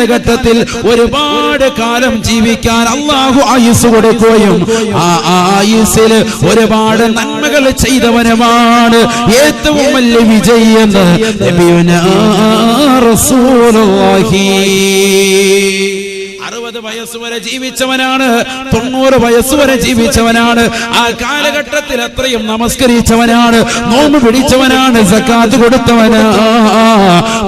കാലഘട്ടത്തിൽ ഒരുപാട് കാലം ജീവിക്കാൻ അള്ളാഹു ആയുസ് കൊടുക്കുകയും ആ ആയുസിൽ ഒരുപാട് നന്മകൾ ചെയ്തവനുമാണ് ഏറ്റവും വലിയ നബിയുനാ റസൂലുള്ളാഹി. അറുപത് വയസ്സ് വരെ ജീവിച്ചവനാണ്. തൊണ്ണൂറ് വയസ്സ് വരെ ജീവിച്ചവനാണ്. ആ കാലഘട്ടത്തിൽ അത്രയും നമസ്കരിച്ചവനാണ്. നോമ്പ് പിടിച്ചവനാണ്. സക്കാത്ത് കൊടുത്തവനാ.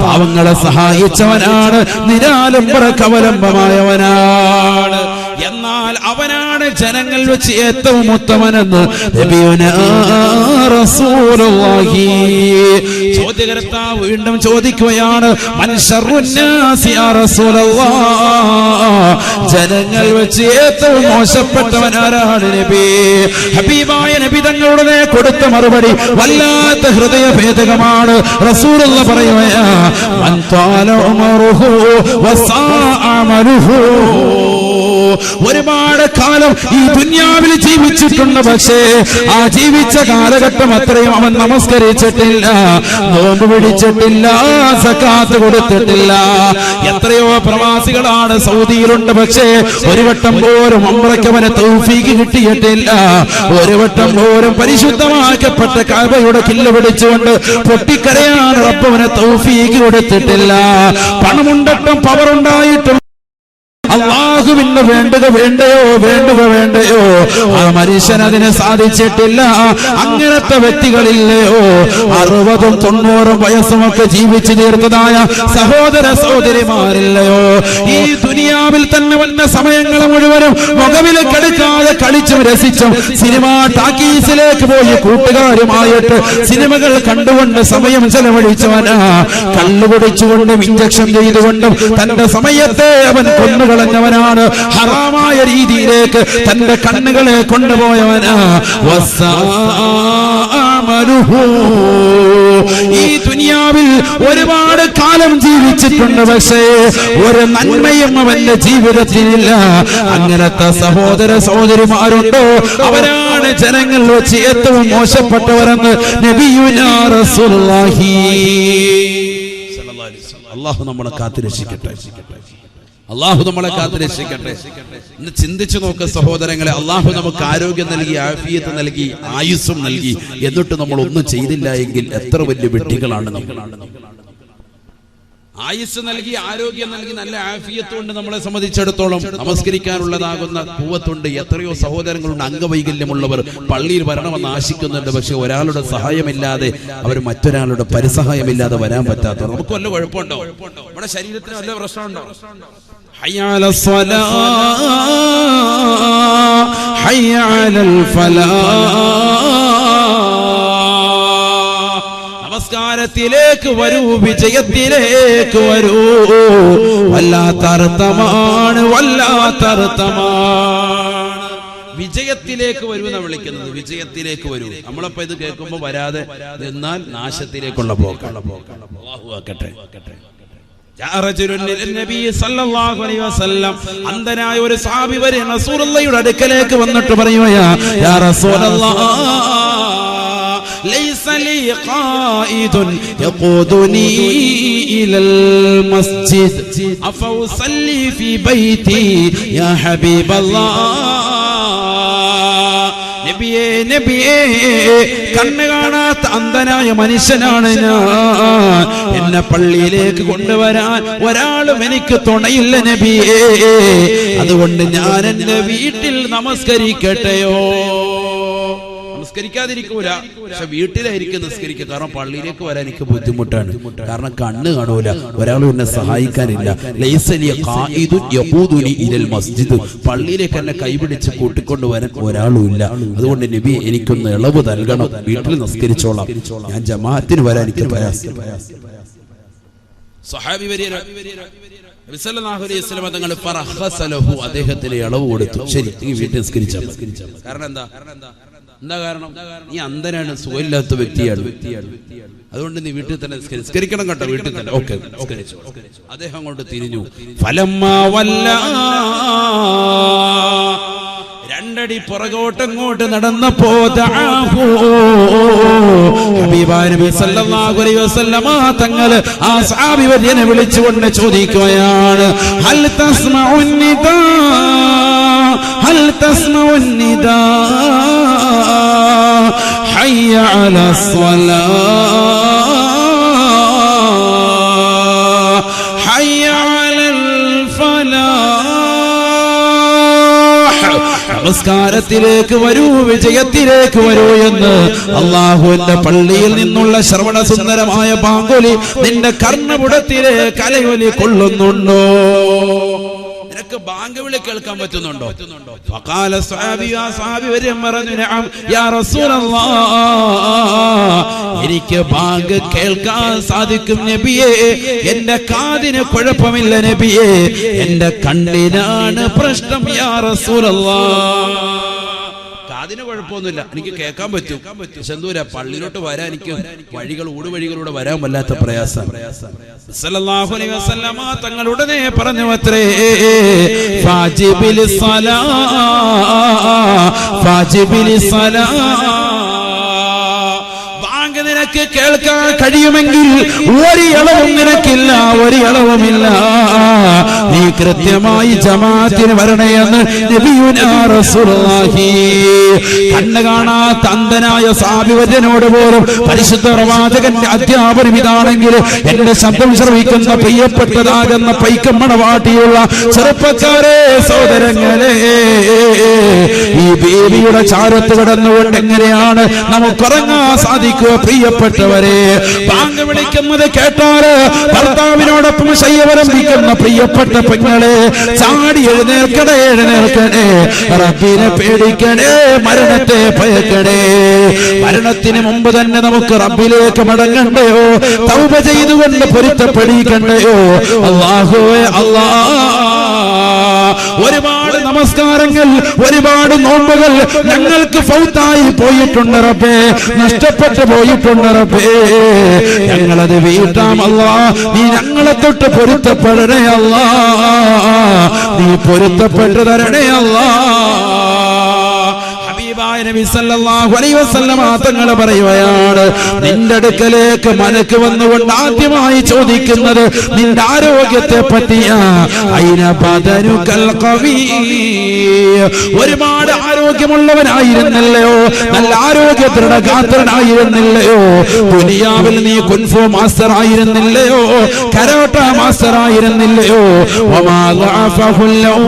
പാവങ്ങളെ സഹായിച്ചവനാണ്. നിരാലംബര കവലംബമായവനാണ്. എന്നാൽ അവനാണ് ജനങ്ങൾ വെച്ച് ഏറ്റവും ഉത്തമനെന്ന് ചോദ്യകർത്താവ് വീണ്ടും ചോദിക്കുകയാണ് ജനങ്ങൾ വെച്ച് ഏറ്റവും മോശപ്പെട്ടവൻ ആരാണ് നബി? ഹബീബായ നബി തങ്ങളുടെ കൊടുത്ത മറുപടി വല്ലാത്ത ഹൃദയ ഭേദകമാണ് പറയുകയാ ഉമറുഹു വസാഅ അമലുഹു. ഒരുപാട് കാലം ഈ ദുന്യാവിൽ ജീവിച്ചിട്ടുണ്ട് പക്ഷേ ആ ജീവിച്ച കാലഘട്ടം അത്രയും അവൻ നമസ്കരിച്ചിട്ടില്ല നോമ്പ് പിടിച്ചിട്ടില്ല സക്കാത്ത് കൊടുത്തിട്ടില്ല. എത്രയോ പ്രവാസികളാണ് സൗദിയിലുണ്ട് പക്ഷേ ഒരു വട്ടം പോലും അമ്രയ്ക്ക് അവന് തൗഫീക്ക് കിട്ടിയിട്ടില്ല. ഒരു വട്ടം പോലും പരിശുദ്ധമാക്കപ്പെട്ട കാബയുടെ കില്ല പിടിച്ചുകൊണ്ട് പൊട്ടിക്കരയാണ് റബ്ബവന് തൗഫീക്ക് കൊടുത്തിട്ടില്ല. പണമുണ്ടിട്ടും പവറുണ്ടായിട്ടും അള്ളാഹുവിന് വേണ്ടത് വേണ്ടയോ? വേണ്ടയോ? ആ മനുഷ്യൻ അതിന് സാധിച്ചിട്ടില്ല. അങ്ങനത്തെ വ്യക്തികളില്ലയോ? അറുപതും തൊണ്ണൂറും വയസ്സും ഒക്കെ ജീവിച്ചു തീർത്തതായ സഹോദര സഹോദരിമാരില്ലയോ? ഈ ദുനിയാവിൽ തന്നെ വന്ന സമയങ്ങൾ മുഴുവനും മുഖവിൽ കെടുക്കാതെ കളിച്ചും രസിച്ചും സിനിമ ടാക്കീസിലേക്ക് പോയി കൂട്ടുകാരുമായിട്ട് സിനിമകൾ കണ്ടുകൊണ്ട് സമയം ചെലവഴിച്ചവനാ കള്ളുപൊടിച്ചുകൊണ്ടും ഇഞ്ചക്ഷൻ ചെയ്തുകൊണ്ടും തന്റെ സമയത്തെ അവൻ കൊന്നുകളഞ്ഞവനാണ് ഹറാമായ രീതിയിലേക്ക് തന്റെ കണ്ണുകളെ കൊണ്ടുപോയവനാ. ഈ ദുനിയാവിൽ ഒരുപാട് കാലം ജീവിച്ചിട്ടുണ്ട് പക്ഷേ ഒരു നന്മയും അവന്റെ ജീവിതത്തിലില്ല അങ്ങനത്തെ സഹോദര സഹോദരിമാരുണ്ടോ? അവരാണ് ജനങ്ങൾ വെച്ച് ഏറ്റവും മോശപ്പെട്ടവരെന്ന് നബിയുനാ റസൂലുള്ളാഹി. അള്ളാഹു നമ്മളെ കാത്തുരക്ഷിക്കട്ടെ. അള്ളാഹു നമ്മളെ കാത്തുരക്ഷിക്കട്ടെ ഇന്ന് ചിന്തിച്ചു നോക്ക സഹോദരങ്ങളെ അള്ളാഹു നമുക്ക് ആരോഗ്യം നൽകി ആഫിയത്ത് നൽകി ആയുസ്സും നൽകി. എന്നിട്ട് നമ്മൾ ഒന്നും ചെയ്തില്ല എങ്കിൽ എത്ര വലിയ വെട്ടികളാണ് നമ്മൾ. ആയുസ് നൽകി ആരോഗ്യം നൽകി നല്ല ആഫിയത്തുകൊണ്ട് നമ്മളെ സംബന്ധിച്ചിടത്തോളം. നമസ്കരിക്കാനുള്ളതാകുന്ന കൂവത്തുണ്ട് എത്രയോ സഹോദരങ്ങളുണ്ട് അംഗവൈകല്യമുള്ളവർ. പള്ളിയിൽ വരണമെന്ന് ആശിക്കുന്നുണ്ട്. പക്ഷെ ഒരാളുടെ സഹായമില്ലാതെ അവർ മറ്റൊരാളുടെ പരിസഹായമില്ലാതെ വരാൻ പറ്റാത്ത നമുക്ക് വല്ല കുഴപ്പമുണ്ടോ? നമ്മുടെ ശരീരത്തിന് വല്ല പ്രശ്നമുണ്ടോ? ഹയ്യാലൽ ഫലാ. നമസ്കാരത്തിലേക്ക് വരൂ വിജയത്തിലേക്ക് വരൂ. വല്ലാത്തർത്ഥമാണ് വല്ലാത്തർത്ഥമാണ് വിജയത്തിലേക്ക് വരൂ എന്നാ വിളിക്കുന്നത്. വിജയത്തിലേക്ക് വരൂ. നമ്മളപ്പോ ഇത് കേൾക്കുമ്പോ വരാതെ എന്നാൽ നാശത്തിലേക്കുള്ള പോക്കാണ്. സല്ലല്ലാഹു അലൈഹി വസല്ലം അന്ധനായ ഒരു സാബി വരെ റസൂലുള്ളയുടെ അടുക്കലേക്ക് വന്നിട്ട് പറയുകയാ ليس لي قائد يقودني إلى المسجد أفأصلي في بيتي يا حبيب الله നബിയേ നബിയേ കണ്ണ് കാണാത്ത അന്ധനായ മനുഷ്യനാണ് ഞാൻ എന്നെ പള്ളിയിലേക്ക് കൊണ്ടുവരാൻ ഒരാളും എനിക്ക് തുണയില്ല നബിയേ അതുകൊണ്ട് ഞാൻ എന്റെ വീട്ടിൽ നമസ്കരിക്കട്ടെയോ നമസ്കരിക്കാതിരിക്കൂല പക്ഷെ വീട്ടിലായിരിക്കും നിസ്കരിക്കുക. കാരണം പള്ളിയിലേക്ക് വരാൻ എനിക്ക് ബുദ്ധിമുട്ടാണ്. കാരണം കണ്ണ് കാണൂല. ഒരാൾ എന്നെ സഹായിക്കാനില്ല. മസ്ജിദ്. പള്ളിയിലേക്ക് എന്നെ കൈപിടിച്ച് കൂട്ടിക്കൊണ്ട് വരാൻ ഒരാളും ഇല്ല. അതുകൊണ്ട് നബി എനിക്കൊന്ന് ഇളവ് നൽകണം. വീട്ടിൽ നിസ്കരിച്ചോളാം. ഞാൻ ജമാഅത്തിന് വരാൻ എനിക്ക് പ്രയാസം. സഹാബി അദ്ദേഹത്തിന് ഇളവ് കൊടുത്തു. ശരി വീട്ടിൽ നിസ്കരിച്ചാൽ. കാരണം എന്താ? എന്താ കാരണം? നീ അന്ധനാണ് സുഖമില്ലാത്ത വ്യക്തിയാണ്. അതുകൊണ്ട് നീ വീട്ടിൽ തന്നെ നിസ്കരി- നിസ്കരിക്കണം കേട്ടോ വീട്ടിൽ തന്നെ. ഓക്കെ അദ്ദേഹം കൊണ്ട് തിരിഞ്ഞു. ഫലമ്മ വല്ല രണ്ടടി പുറകോട്ടങ്ങോട്ട് നടന്നപ്പോ തങ്ങൾ ആ സാബിവര്യനെ വിളിച്ചുകൊണ്ട് ചോദിക്കുകയാണ് ഹൽ അല ഹൽ നമസ്കാരത്തിലേക്ക് വരൂ വിജയത്തിലേക്ക് വരൂ എന്ന് അള്ളാഹുവിന്റെ പള്ളിയിൽ നിന്നുള്ള ശ്രവണ സുന്ദരമായ പാങ്കുലി നിന്റെ കർണപുടത്തിലെ കലയൊലി കൊള്ളുന്നുണ്ടോ? നിനക്ക് ബാങ്ക് വിളി കേൾക്കാൻ പറ്റുന്നുണ്ടോ? എനിക്ക് ബാങ്ക് കേൾക്കാൻ സാധിക്കും നബിയെ. എന്റെ കാതിന് കുഴപ്പമില്ല നബിയെ. എന്റെ കണ്ണിനാണ് പ്രശ്നം യാ റസൂലല്ലാഹ് കാതിന് കുഴപ്പമൊന്നുമില്ല. എനിക്ക് കേൾക്കാൻ പറ്റും. പക്ഷെ എന്തൂരാ പള്ളിയിലോട്ട് വരാൻ എനിക്ക് വഴികൾ ഊടുവഴികളിലൂടെ വരാൻ വല്ലാത്ത പ്രയാസം. തങ്ങളുടനെ പറഞ്ഞു അത്രേ ഫാജിബിൽ സലാ ഫാജിബിൽ സലാ. നിനക്ക് കേൾക്കാൻ കഴിയുമെങ്കിൽ ഒരു ഇളവും നിനക്കില്ല ഒരു ഇളവുമില്ല നീ കൃത്യമായി ജമാഅത്തിന് വരണയെന്ന് കണ്ണ് കാണാത്ത തന്തനായ സാബിവര്യനോട് പോലും പരിശുദ്ധ പ്രവാചകന്റെ അധ്യാപനം ഇതാണെങ്കിൽ എന്റെ ശബ്ദം ശ്രമിക്കുന്ന പ്രിയപ്പെട്ടതാകുന്ന പൈക്കമ്മണ വാട്ടിയുള്ള ചെറുപ്പക്കാരെ സോദരങ്ങളെ ഈ ബേബിയുടെ ചാരത്ത് കിടന്നുകൊണ്ട് എങ്ങനെയാണ് നമുക്കുറങ്ങാൻ സാധിക്കുക പ്രിയപ്പെട്ടവരെ? പാങ്ക് വിളിക്കുന്നത് കേട്ടാൽ ഭർത്താവിനോടൊപ്പം ശയ്യവരംഭിക്കുന്ന പ്രിയപ്പെട്ട പെങ്ങളെ ചാടി എഴുന്നേൽക്കണേ എഴുന്നേൽക്കണേ റബ്ബിനെ പേടിക്കണേ മരണത്തെ ഭയക്കണേ. മരണത്തിന് മുമ്പ് തന്നെ നമുക്ക് റബ്ബിലേക്ക് മടങ്ങണ്ടയോ? തൗപ ചെയ്തുകൊണ്ട് പൊരുത്തപ്പെടിക്കണ്ടയോ? അള്ളാഹുവേ അല്ലാ. ഒരുപാട് നമസ്കാരങ്ങൾ ഒരുപാട് നോമ്പുകൾ ഞങ്ങൾക്ക് ഫൗത്തായി പോയിട്ടുണ്ട് റബ്ബേ. നഷ്ടപ്പെട്ടു പോയിട്ടുണ്ട് റബ്ബേ. ഞങ്ങളത് വീട്ടാം അല്ലാ. നീ ഞങ്ങളെ തൊട്ട് പൊരുത്തപ്പെടണേ അല്ല. നീ പൊരുത്തപ്പെട്ടു തരണേ അല്ലാ. നബി സല്ലല്ലാഹു അലൈഹി വസല്ലമ തങ്ങൾ പറയുകയാണ് നിന്റെ അടുക്കലേക്ക് മലക്ക് വന്നുകൊണ്ട് ആദ്യമായി ചോദിക്കുന്നത് നിന്റെ ആരോഗ്യത്തെ പറ്റിയാ ഒരുപാട് ആരോഗ്യമുള്ളവനായിരുന്നല്ലയോ? നല്ല ആരോഗ്യ ദൃഢഗാത്രനായിരുന്നില്ലയോ? ദുനിയാവിൽ നീ കുൻഫോ മാസ്റ്റർ ആയിരുന്നില്ലയോ? കരോട്ട മാസ്റ്റർ ആയിരുന്നില്ലയോ? ലൗം.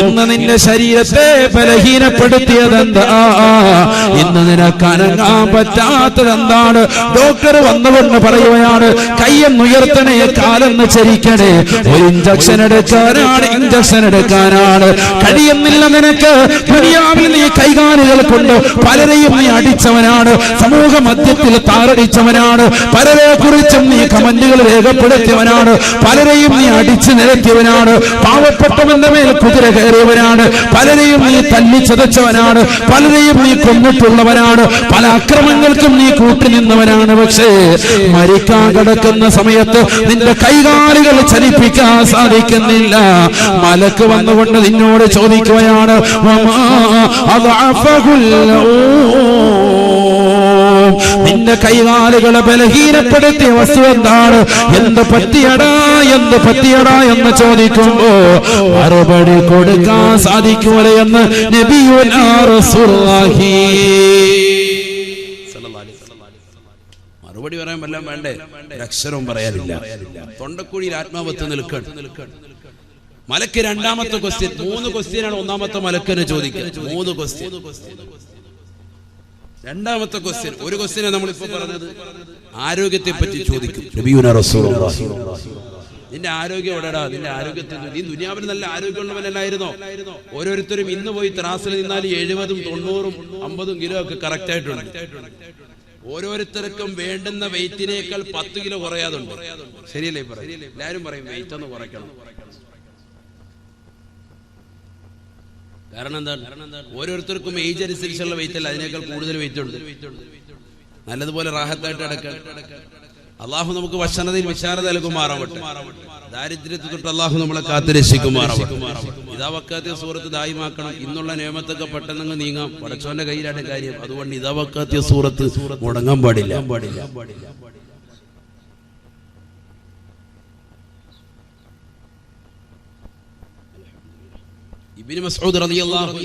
ഇന്ന് നിന്റെ ശരീരത്തെ ബലഹീനപ്പെടുത്തിയത് എന്താ ഇന്ന് നിനക്ക് അനങ്ങാൻ പറ്റാത്തത് എന്താണ് ഡോക്ടർ വന്നുകൊണ്ട് പറയുകയാണ് കയ്യെന്നുയർത്തണേ കാലെന്ന് ചരിക്കണേ. ഒരു ഇഞ്ചക്ഷൻ എടുക്കാനാണ് ഇഞ്ചക്ഷൻ എടുക്കാനാണ്. കഴിയുന്നില്ല നിനക്ക്. ദുനിയാവിൽ നീ കൈകാലുകൾ കൊണ്ട് പലരെയും നീ അടിച്ചവനാണ്. സമൂഹ മധ്യത്തിൽ താറടിച്ചവനാണ്. പലരെ കുറിച്ചും നീ കമന്റുകൾ രേഖപ്പെടുത്തിയവനാണ്. പലരെയും നീ അടിച്ചു നിരത്തിയവനാണ്. പാവപ്പെട്ടവന്റെ മേൽ കുതിര കയറിയവനാണ്. പലരെയും നീ തല്ലി ചതച്ചവനാണ്. പലരെയും നീ കൊന്നിട്ടുള്ളവനാണ്. പല അക്രമങ്ങൾക്കും നീ കൂട്ടുനിന്നവനാണ് പക്ഷേ മരിക്കാൻ കിടക്കുന്ന സമയത്ത് നിന്റെ കൈകാലുകൾ ചലിപ്പിക്കാൻ സാധിക്കുന്നില്ല. മലക്ക് വന്നുകൊണ്ട് നിന്നോട് ചോദിക്കുകയാണ് വമാ നിന്റെ കൈകാലുകളെ ബലഹീനപ്പെടുത്തിയ വസ്തു എന്താണ്? എന്ത് പറ്റിയടാ? എന്ത് പറ്റിയടാ എന്ന് ചോദിക്കുമ്പോ മറുപടി കൊടുക്കാൻ സാധിക്കൂലെ എന്ന് മറുപടി പറയാൻ വല്ലതും വേണ്ടേ? അക്ഷരവും പറയാനില്ല. തൊണ്ടക്കുഴിയിൽ ആത്മാവത്ത് നിൽക്കണം മലക്ക് രണ്ടാമത്തെ ക്വസ്റ്റ്യൻ മൂന്ന് ക്വസ്റ്റ്യൻ ആണ് ഒന്നാമത്തെ മലക്കന് ചോദിക്കുന്നത് മൂന്ന് ക്വസ്റ്റ്യൻ രണ്ടാമത്തെ ക്വസ്റ്റ്യൻ ഒരു ക്വസ്റ്റ്യനെ നമ്മളിപ്പോ പറഞ്ഞത്. ആരോഗ്യത്തെ പറ്റി ചോദിക്കും. നിന്റെ ആരോഗ്യം എവിടെടാ? നിന്റെ ആരോഗ്യത്തിൽ നീ ദുനിയാവിൽ നല്ല ആരോഗ്യമുള്ളവനല്ലായിരുന്നോ? ഓരോരുത്തരും ഇന്ന് പോയി ത്രാസിൽ നിന്നാൽ എഴുപതും തൊണ്ണൂറും അമ്പതും കിലോ ഒക്കെ കറക്റ്റ് ആയിട്ടുണ്ട്. ഓരോരുത്തർക്കും വേണ്ടുന്ന വെയിറ്റിനേക്കാൾ പത്ത് കിലോ കുറയാതുണ്ട്. ശരിയല്ലേ പറയും എല്ലാരും പറയും വെയിറ്റ് ഒന്ന് കുറയ്ക്കണം. കാരണം എന്താണ്? ഓരോരുത്തർക്കും ഏജ് അനുസരിച്ചുള്ള വെയിറ്റ് അല്ല? അതിനേക്കാൾ കൂടുതൽ വെയിറ്റ് ഉണ്ട്. നല്ലതുപോലെ റാഹത്തായിട്ട് അടക്കാൻ അള്ളാഹു നമുക്ക് വശനതയിൽ വിശാലത നൽകുമാറാവട്ടെ. ദാരിദ്ര്യത്തിൽ തൊട്ട് അള്ളാഹു നമ്മളെ കാത്തുരക്ഷിക്കുമാറാവട്ടെ. ഇതാ വക്കാത്തിയ സൂറത്ത് ദായിമാക്കണം. ഇന്നുള്ള നിയമത്തൊക്കെ പെട്ടെന്ന് നീങ്ങാം. പടച്ചോന്റെ കയ്യിലാണ് കാര്യം. അതുകൊണ്ട് ഇതാ വക്കാത്തിയ സൂറത്ത് മുടങ്ങാൻ പാടില്ല പാടില്ല. റളിയല്ലാഹു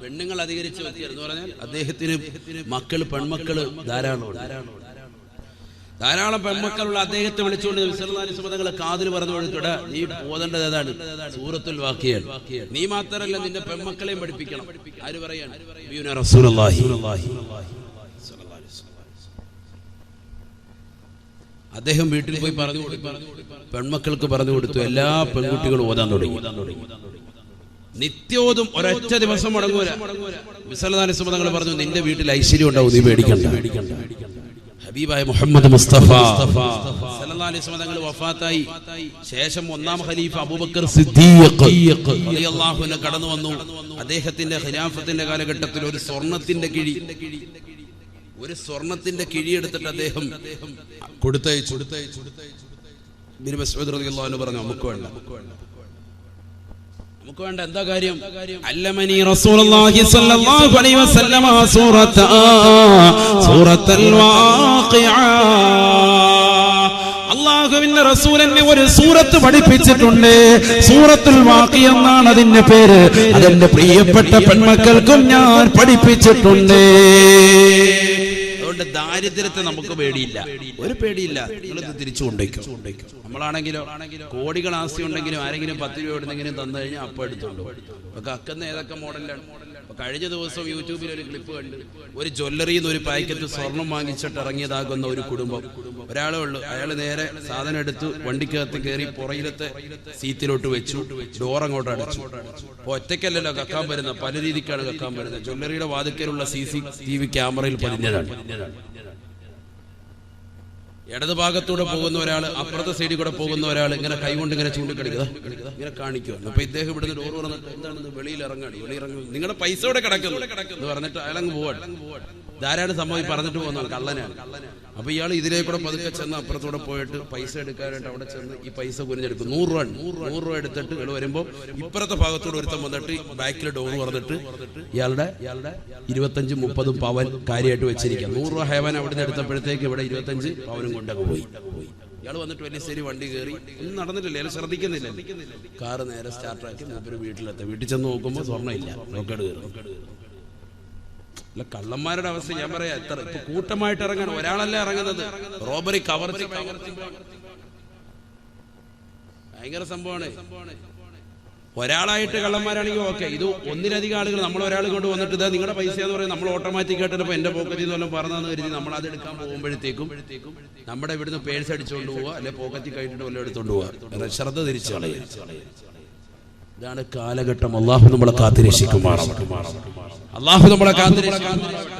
പെണ്ണുങ്ങൾ അധികരിച്ച വ്യക്തിയാണ് എന്ന് പറഞ്ഞാൽ അദ്ദേഹത്തിന് മക്കൾ പെൺമക്കൾ ധാരാളം ധാരാളം പെൺമക്കളുള്ള അദ്ദേഹത്തെ വിളിച്ചുകൊണ്ട് വിസർദാനിസുമതങ്ങളെ കാതിൽ പറഞ്ഞു നീ പോതേണ്ടത് ഏതാണ്? സൂറത്തുൽ വാക്കിയാണ് നീ മാത്രമല്ല നിന്റെ പെൺമക്കളെയും പഠിപ്പിക്കണം. ആര് പറയാണ്. അദ്ദേഹം വീട്ടിൽ പോയി പറഞ്ഞു പെൺമക്കൾക്ക് പറഞ്ഞു കൊടുത്തു. എല്ലാ പെൺകുട്ടികളും ഓതാൻ തുടങ്ങി. നിത്യോതും ഒരൊറ്റ ദിവസം മുടങ്ങൂല. വിസലദാനിസുമതങ്ങൾ പറഞ്ഞു നിന്റെ വീട്ടിൽ ഐശ്വര്യം ഉണ്ടാവും നീ പേടിക്കണ്ട. ഹബീബായ മുഹമ്മദ് മുസ്തഫ. തങ്ങൾ വഫാത്തായി. ശേഷം ഒന്നാം ഖലീഫ അബൂബക്കർ സിദ്ദീഖ് കടന്നു വന്നു. അദ്ദേഹത്തിന്റെ ഖിലാഫത്തിന്റെ കാലഘട്ടത്തിൽ ഒരു സ്വർണത്തിന്റെ കിഴി. ഒരു സ്വർണത്തിന്റെ കിഴി എടുത്തിട്ട് അദ്ദേഹം കൊടുത്തയച്ചു. കൊടുത്തയച്ചു. പറഞ്ഞു നമുക്ക് വേണ്ട. നമുക്ക് വേണ്ട എന്താ കാര്യം? അല്ലമനി റസൂലുള്ളാഹി സ്വല്ലല്ലാഹു അലൈഹി വസല്ലമ സൂറത്ത സൂറത്തുൽ വാഖിഅ അള്ളാഹുവിന്റെ റസൂൽ എന്നെ ഒരു സൂറത്ത് പഠിപ്പിച്ചിട്ടുണ്ട്. സൂറത്തുൽ വാഖി എന്നാണ് അതിന്റെ പേര്. അതെന്റെ പ്രിയപ്പെട്ട പെൺമക്കൾക്കും ഞാൻ പഠിപ്പിച്ചിട്ടുണ്ട്. അതുകൊണ്ട് ദാരിദ്ര്യത്തെ നമുക്ക് പേടിയില്ല. ഒരു പേടിയില്ല. നിങ്ങളിത് തിരിച്ചു കൊണ്ടേക്കും നമ്മളാണെങ്കിലോ കോടികൾ ആസ്തി ഉണ്ടെങ്കിലും ആരെങ്കിലും പത്ത് രൂപ എവിടെന്നെങ്കിലും തന്നു കഴിഞ്ഞാൽ അപ്പം എടുത്തോണ്ട് അപ്പൊ കക്കുന്ന ഏതൊക്കെ മോഡലാണ് കഴിഞ്ഞ ദിവസം യൂട്യൂബിൽ ഒരു ക്ലിപ്പ് കണ്ട്. ഒരു ജ്വല്ലറിയിൽ നിന്ന് ഒരു പാക്കറ്റ് സ്വർണം വാങ്ങിച്ചിട്ട് ഇറങ്ങിയതാകുന്ന ഒരു കുടുംബം. ഒരാളേ ഉള്ളൂ. അയാൾ നേരെ സാധനം എടുത്തു വണ്ടിക്കകത്ത് കയറി പുറയിലത്തെ സീറ്റിലോട്ട് വെച്ചു. ഡോർ അങ്ങോട്ട് അടച്ചു. അപ്പൊ ഒറ്റയ്ക്കല്ലല്ലോ കക്കാൻ വരുന്ന പല രീതിക്കാണ് കക്കാൻ വരുന്നത്. ജ്വല്ലറിയുടെ വാതിക്കലുള്ള സി സി ടി വി ക്യാമറയിൽ പതിഞ്ഞതാണ്. ഇടത് ഭാഗത്തൂടെ പോകുന്ന ഒരാൾ അപ്പുറത്തെ സൈഡിൽ കൂടെ പോകുന്ന ഒരാൾ ഇങ്ങനെ കൈകൊണ്ട് ഇങ്ങനെ ചൂണ്ടിക്കടിക്കുക ഇങ്ങനെ കാണിക്കുക. അപ്പൊ ഇദ്ദേഹം ഇവിടുന്ന് ഡോർ പറഞ്ഞിട്ട് എന്താണെന്ന് വെളിയിൽ ഇറങ്ങാണ്. വെളിയിൽ ഇറങ്ങി നിങ്ങളുടെ പൈസ ഇവിടെ കിടക്കുന്നു. എന്ന് പറഞ്ഞിട്ട് അയാളങ്ങ് പോവാണ്. ധാരാണ് സംഭവം? ഈ പറഞ്ഞിട്ട് പോകുന്നതാണ് കള്ളനാണ്. അപ്പൊ ഇയാൾ ഇതിലേക്കൂടെ പതുക്കെ ചെന്ന് അപ്പുറത്തൂടെ പോയിട്ട് പൈസ എടുക്കാനായിട്ട് അവിടെ ചെന്ന് ഈ പൈസ കുനിഞ്ഞെടുക്കും. നൂറ് രൂപ നൂറ് രൂപ എടുത്തിട്ട് ഇയാൾ വരുമ്പോൾ ഇപ്പുറത്തെ ഭാഗത്തോട് ഒരുത്തം വന്നിട്ട് ബാക്കിൽ ഡോർ പറഞ്ഞിട്ട് ഇയാളുടെ ഇയാളുടെ ഇരുപത്തഞ്ച് മുപ്പതും പവൻ കാര്യമായിട്ട് വെച്ചിരിക്കുക നൂറ് രൂപ ഹേവൻ അവിടെ നിന്ന് എടുത്തപ്പോഴത്തേക്ക് ഇവിടെ ഇരുപത്തഞ്ച് പവനും കൊണ്ടങ്ങ് പോയി. ഇയാൾ വന്നിട്ട് വലിയ ശരി വണ്ടി കയറി. ഒന്നും നടന്നിട്ടില്ല ഇയാൾ ശ്രദ്ധിക്കുന്നില്ല. കാറ് നേരെ സ്റ്റാർട്ടാക്കി മൂപ്പര് വീട്ടിലെത്തി. വീട്ടിൽ ചെന്ന് നോക്കുമ്പോൾ സ്വർണം ഇല്ല കയറും കയറി. അല്ല കള്ളന്മാരുടെ അവസ്ഥ ഞാൻ പറയാ. എത്ര ഇപ്പൊ കൂട്ടമായിട്ട് ഇറങ്ങാൻ ഒരാളല്ല ഇറങ്ങുന്നത്? റോബറി കവർച്ച ഭയങ്കര സംഭവമാണ്. ഒരാളായിട്ട് കള്ളന്മാരാണെങ്കിൽ ഓക്കെ ഇത് ഒന്നിലധികം ആളുകൾ നമ്മൾ ഒരാൾ കൊണ്ട് വന്നിട്ട് ഇതാ നിങ്ങളുടെ പൈസ എന്ന് പറയുന്നത് നമ്മൾ ഓട്ടോമാറ്റിക് ആയിട്ട് ഇപ്പൊ എന്റെ പോക്കറ്റിൽ നിന്ന് വല്ലതും കരുതി നമ്മൾ അത് എടുക്കാൻ പോകുമ്പോഴത്തേക്കും നമ്മുടെ ഇവിടുന്ന് പേഴ്സ് അടിച്ചുകൊണ്ട് പോവുക അല്ലെ പോക്കറ്റിൽ കഴിഞ്ഞിട്ട് വല്ലതും എടുത്തുകൊണ്ട് പോവുക. ശ്രദ്ധ തിരിച്ചു ഇതാണ് കാലഘട്ടം. അള്ളാഹു നമ്മളെ കാത്തിരക്ഷിക്കുമാറാവട്ടെ. അള്ളാഹു നമ്മളെ കാത്തിരക്ഷിക്കുമാറാവട്ടെ